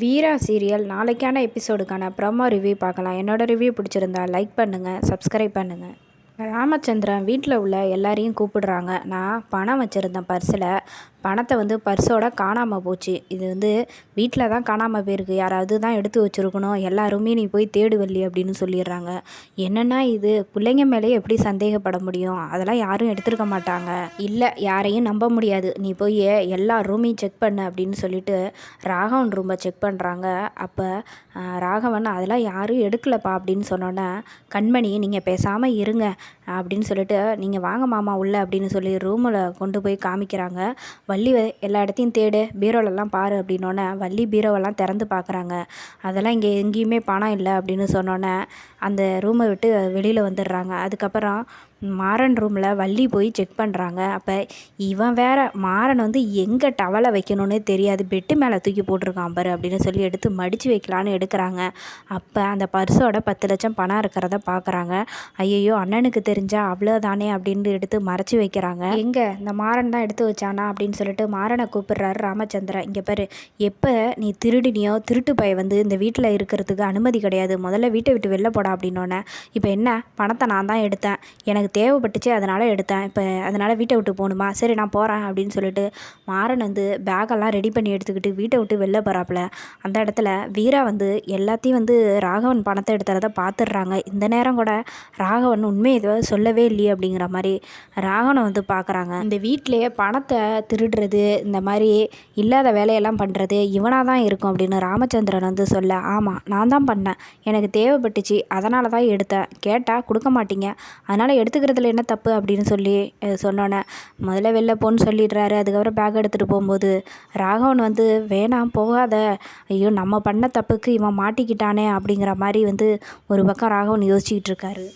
வீரா serial நாளைக்கான எபிசோடுக்கான promo review பார்க்கலாம். என்னோடய ரிவ்யூ பிடிச்சிருந்தா லைக் பண்ணுங்கள் சப்ஸ்கிரைப் பண்ணுங்கள் ராமச்சந்திரன் வீட்டில் உள்ள எல்லாரையும் கூப்பிடுறாங்க. நான் பணம் வச்சுருந்தேன் பர்ஸில். பணத்தை வந்து பர்ஸோட காணாமல் போச்சு. இது வந்து வீட்டில் தான் காணாமல் போயிருக்கு. யாராவது தான் எடுத்து வச்சுருக்கணும். எல்லாருமே நீ போய் தேடு வள்ளி அப்படின்னு சொல்லிடுறாங்க. என்னென்னா இது? பிள்ளைங்க மேலேயே எப்படி சந்தேகப்பட முடியும்? அதெல்லாம் யாரும் எடுத்துருக்க மாட்டாங்க. இல்லை யாரையும் நம்ப முடியாது. நீ போய் எல்லா ரூமையும் செக் பண்ணு அப்படின்னு சொல்லிட்டு ராகவன் ரூமை செக் பண்ணுறாங்க அப்போ ராகவன் அதெல்லாம் யாரும் எடுக்கலப்பா அப்படின்னு சொன்னோன்னே கண்மணி நீங்கள் பேசாமல் இருங்க அப்படின்னு சொல்லிட்டு நீங்கள் வாங்க மாமா உள்ள அப்படின்னு சொல்லி ரூமில் கொண்டு போய் காமிக்கிறாங்க. வள்ளி எல்லா இடத்தையும் தேடு பீரோலெல்லாம் பாரு அப்படின்னோடனே வள்ளி பீரோவெல்லாம் திறந்து பார்க்குறாங்க. அதெல்லாம் இங்கே எங்கேயுமே பணம் இல்லை அப்படின்னு சொன்னோன்னே அந்த ரூமை விட்டு வெளியில் வந்துடுறாங்க. அதுக்கப்புறம் மாறன் ரூமில் வள்ளி போய் செக் பண்ணுறாங்க. அப்போ இவன் வேற மாறன் வந்து எங்கே டவலை வைக்கணும்னே தெரியாது பெட்டு மேலே தூக்கி போட்டிருக்கான் பாரு அப்படின்னு சொல்லி எடுத்து மடித்து வைக்கலான்னு எடுக்கிறாங்க. அப்போ அந்த பர்ஸோட பத்து லட்சம் பணம் இருக்கிறத பார்க்குறாங்க ஐயையோ அண்ணனுக்கு தெரிஞ்சால் அவ்வளோதானே அப்படின்னு எடுத்து மறைச்சி வைக்கிறாங்க. எங்கே இந்த மாறன் தான் எடுத்து வச்சானா அப்படின்னு சொல்லிட்டு மாறனை கூப்பிடுறாரு ராமச்சந்திரன் இங்கே பாரு எப்போ நீ திருடினியோ திருட்டு பய வந்து இந்த வீட்டில் இருக்கிறதுக்கு அனுமதி கிடையாது. முதல்ல வீட்டை விட்டு வெளில போடா அப்படின்னோடனே இப்போ என்ன? பணத்தை நான் தான் எடுத்தேன். எனக்கு தேவைப்பட்டுச்சு அதனால் எடுத்தேன். இப்போ அதனால் வீட்டை விட்டு போகணுமா? சரி நான் போகிறேன் அப்படின்னு சொல்லிட்டு மாறன் வந்து பேக்கெல்லாம் ரெடி பண்ணி எடுத்துக்கிட்டு வீட்டை விட்டு வெளில போகிறாப்புல அந்த இடத்துல வீரா வந்து எல்லாத்தையும் வந்து ராகவன் பணத்தை எடுத்துறத பார்த்துடுறாங்க இந்த நேரம் கூட ராகவன் உண்மை எதுவும் சொல்லவே இல்லையே அப்படிங்கிற மாதிரி ராகவனை வந்து பார்க்குறாங்க இந்த வீட்டிலேயே பணத்தை திருடுறது இந்த மாதிரி இல்லாத வேலையெல்லாம் பண்ணுறது இவனாக தான் இருக்கும் அப்படின்னு ராமச்சந்திரன் வந்து சொல்ல ஆமாம் நான் தான் பண்ணேன். எனக்கு தேவைப்பட்டுச்சு. அதனால தான் எடுத்தேன். கேட்டால் கொடுக்க மாட்டீங்க. அதனால் எடுத்துக்கிறதுல என்ன தப்பு? அப்படின்னு சொல்லி சொன்னோன்னே முதல்ல வெளில போன்னு சொல்லிடுறாரு. அதுக்கப்புறம் பேக் எடுத்துகிட்டு போகும்போது ராகவன் வந்து வேணாம் போகாத. ஐயோ நம்ம பண்ண தப்புக்கு இவன் மாட்டிக்கிட்டானே. அப்படிங்கிற மாதிரி வந்து ஒரு பக்கம் ராகவன் யோசிச்சுக்கிட்டு இருக்காரு.